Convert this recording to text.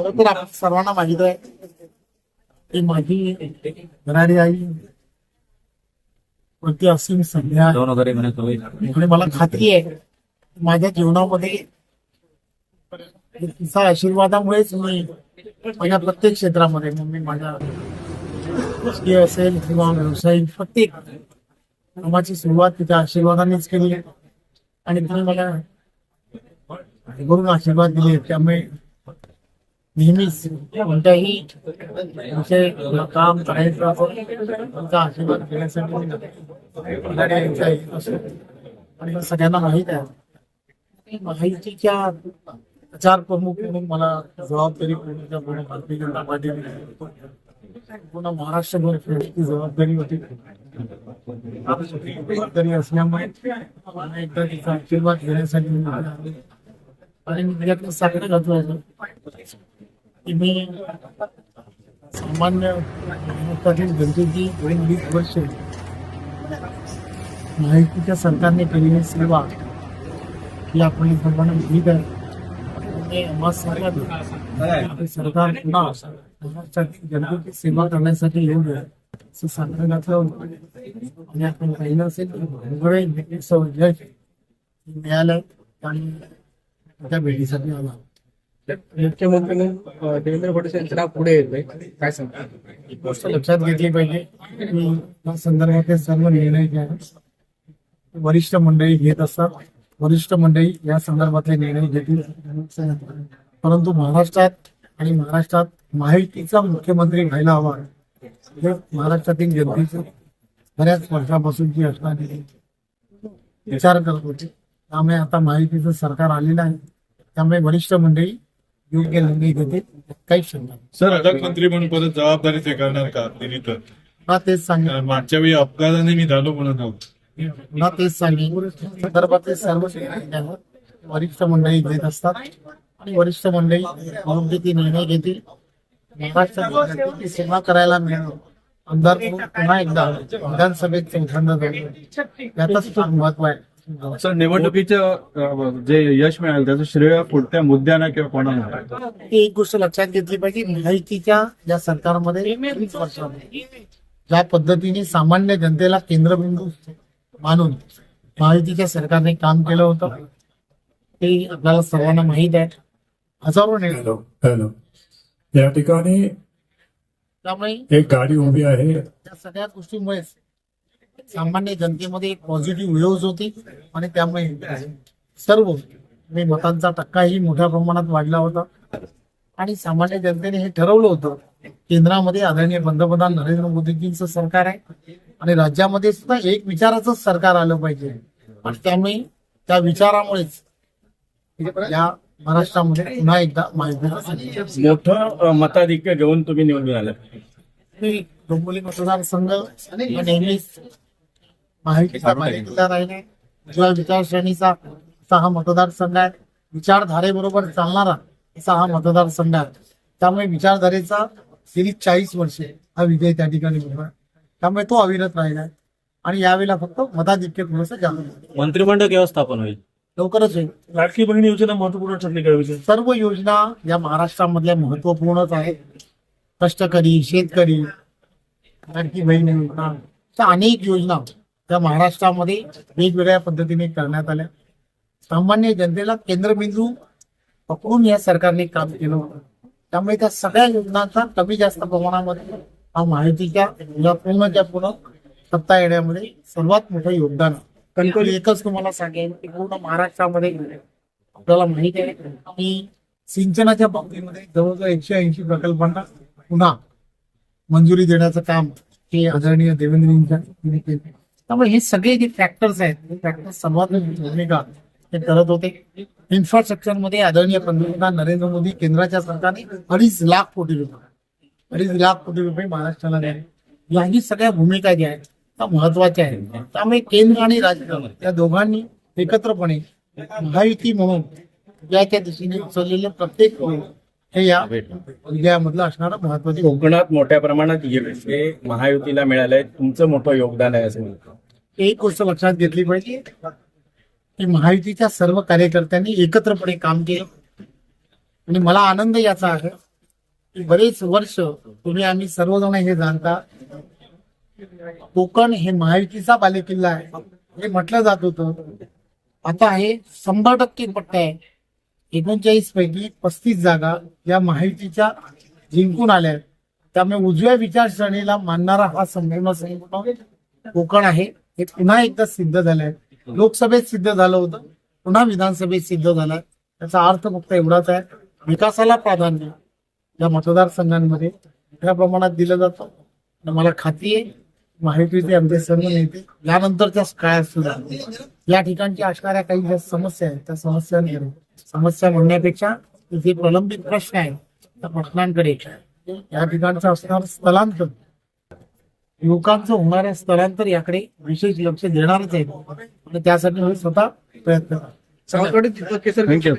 खरं तर आपण सर्वांना माहीत आहे की माझी धनारी आई वरती असीम संध्या. आणि मला खात्री आहे माझ्या जीवनामध्ये तिचा आशीर्वादामुळेच मी माझ्या प्रत्येक क्षेत्रामध्ये मग मी माझ्या राजकीय असेल किंवा व्यावसायिक प्रत्येक कामाची सुरुवात तिच्या आशीर्वादानेच केली. आणि तिने मला भरभरून आशीर्वाद दिले त्यामुळे नेहमीच कोणत्याही विषय काम करायचं असेल, त्यांचा आशीर्वाद घेण्यासाठी मी आणि सगळ्यांना माहीत आहे. माहितीच्या प्रचार प्रमुख म्हणून मला जबाबदारी पूर्ण पूर्ण भारतीय जनता पार्टीने पूर्ण महाराष्ट्रभर फिरण्याची जबाबदारी होती. जबाबदारी असल्यामुळे मला एकदा तिचा आशीर्वाद घेण्यासाठी आणि मी घातलं मी सामान्य जनतेची वरील वीस वर्ष माहितीच्या सरकारने केलेली सेवा ही आपण सर्वांना माहीत आहे. आम्हा सरकार पुन्हा जनतेची सेवा करण्यासाठी येऊन आहे. असं आणि आपण पाहिलं असेल भरभरे आणि त्या भेटीसाठी आला. मुख्यमंत्री देवेंद्र फडणवीस यांचं नाव पुढे येतंय काय सांगता? एक गोष्ट लक्षात घेतली पाहिजे. या संदर्भातले सर्व निर्णय जे आहेत वरिष्ठ मंडळी घेत असतात. वरिष्ठ मंडळी या संदर्भातले निर्णय घेतील. परंतु महाराष्ट्रात आणि महाराष्ट्रात माहितीचा मुख्यमंत्री व्हायला हवा. हे महाराष्ट्रातील जनतेचं बऱ्याच वर्षापासूनची असणारी विचार करत होते. त्यामुळे आता माहितीचं सरकार आलेलं आहे. त्यामुळे वरिष्ठ मंडळी योग्य निर्णय घेतील. काहीच शंका नाही. सर पालकमंत्री म्हणून परत जबाबदारी स्वीकारणार का? दिली तर तेच कारण मागच्या वेळी अपघाताने मी झालो म्हणत आहोत. पुन्हा तेच संदर्भातले सर्व वरिष्ठ मंडळी घेत असतात. आणि वरिष्ठ मंडळी योग्य ते निर्णय घेतील. सेवा करायला मिळणं आमदार म्हणून पुन्हा एकदा विधानसभेत चौथ्यांदा जाणं यातच खूप महत्त्व आहे. सर निवडणुकीचं जे यश मिळालं त्याचं श्रेय पुढच्या मुद्द्यांना किंवा कोणाला? ही एक गोष्ट लक्षात घेतली पाहिजे माहितीच्या या सरकारमध्ये ज्या पद्धतीने सामान्य जनतेला केंद्रबिंदू मानून माहितीच्या सरकारने काम केलं होतं ते आपल्याला सर्वांना माहीत आहे. हजारो हॅलो हॅलो. या ठिकाणी त्यामुळे एक गाडी उभी आहे. या सगळ्या गोष्टीमुळेच सामान्य जनतेमध्ये एक पॉझिटिव्ह व्ह्यूज होती आणि त्यामुळे सर्व मी मतांचा टक्काही मोठ्या प्रमाणात वाढला होता. आणि सामान्य जनतेने हे ठरवलं होतं. केंद्रामध्ये आदरणीय पंतप्रधान नरेंद्र मोदीजींचं सरकार आहे. आणि राज्यामध्ये सुद्धा एक विचाराचं सरकार आलं पाहिजे. आणि त्यामुळे त्या विचारामुळेच या महाराष्ट्रामध्ये पुन्हा एकदा माहिती मोठं मताधिक्य घेऊन तुम्ही निवडून आले मी डोंबिवली मतदारसंघ नेहमीच राहिला किंवा विचारश्रेणीचा असा हा मतदारसंघ आहे विचारधारेबरोबर चालणारा असा हा मतदारसंघ आहे त्यामुळे विचारधारेचा गेली चाळीस वर्षे हा विजय त्या ठिकाणी होता त्यामुळे तो अविरत राहिला आहे. आणि यावेळेला फक्त मताधिक्य थोडंसं जाणून घेतलं. मंत्रिमंडळ व्यवस्थापन होईल. लवकरच होईल. लाडकी बहिणी योजना महत्त्वपूर्ण ठरली काय विषय सर्व योजना या महाराष्ट्रामधल्या महत्वपूर्णच आहेत. कष्टकरी शेतकरी लाडकी बहीण योजना. अशा अनेक योजना त्या महाराष्ट्रामध्ये वेगवेगळ्या पद्धतीने करण्यात आल्या सामान्य जनतेला केंद्रबिंदू पकडून या सरकारने काम केलं होतं त्यामुळे त्या सगळ्या योजनांचा कमी जास्त प्रमाणामध्ये हा माहितीच्या पूर्णच्या पूर्ण सत्ता येण्यामध्ये सर्वात मोठं योगदान. कणकवली एकच तुम्हाला सांगेन की पूर्ण महाराष्ट्रामध्ये आपल्याला माहिती आहे की सिंचनाच्या बाबतीमध्ये जवळजवळ एकशे ऐंशी प्रकल्पांना पुन्हा मंजुरी देण्याचं काम हे आदरणीय देवेंद्रजींच्या केलं. त्यामुळे हे सगळे जे फॅक्टर्स आहेत हे फॅक्टर्स सर्वात भूमिका ते करत होते. इन्फ्रास्ट्रक्चरमध्ये आदरणीय पंतप्रधान नरेंद्र मोदी केंद्राच्या सरकारने अडीच लाख कोटी रुपये अडीच लाख कोटी रुपये महाराष्ट्राला द्यावे या ही सगळ्या भूमिका ज्या आहेत त्या महत्त्वाच्या आहेत. त्यामुळे केंद्र आणि राज्य या दोघांनी एकत्रपणे महायुती म्हणून या त्या दिशेने उचललेले प्रत्येक हे या विजयामधलं असणारं महत्त्वाचे कोकणात मोठ्या प्रमाणात हे महायुतीला मिळालंय. तुमचं मोठं योगदान आहे असं म्हणतो. एक गोष्ट लक्षात घेतली पाहिजे. की महायुतीच्या सर्व कार्यकर्त्यांनी एकत्रपणे काम केलं. आणि मला आनंद याचा आहे की बरेच वर्ष तुम्ही आम्ही सर्वजण हे जाणता. कोकण हे महायुतीचा बालेकिल्ला आहे. हे म्हटलं जात होतं. आता हे शंभर टक्के पट्टा आहे. एकोणचाळीस पैकी पस्तीस जागा या महायुतीच्या जिंकून आल्या आहेत. त्यामुळे उजव्या विचारसरणीला मानणारा हा संपूर्ण संपूर्ण कोकण आहे. हे पुन्हा एकदा सिद्ध झालं आहे लोकसभेत सिद्ध झालं होतं पुन्हा विधानसभेत सिद्ध झालं. त्याचा अर्थ फक्त एवढाच आहे विकासाला प्राधान्य या मतदारसंघांमध्ये मोठ्या प्रमाणात दिलं जातं. आणि मला खात्री आहे महायुतीचे आमचे सर्व नेते यानंतरच्या काळात सुद्धा या ठिकाणच्या असणाऱ्या काही ज्या समस्या आहेत त्या समस्यांकडे समस्या म्हणण्यापेक्षा जे प्रलंबित प्रश्न आहेत त्या प्रश्नांकडे या ठिकाणचं असणार स्थलांतर युवकांचं होणाऱ्या स्थलांतर याकडे विशेष लक्ष देणारच आहे. आणि त्यासाठी मी स्वतः प्रयत्न करतो. थँक्यू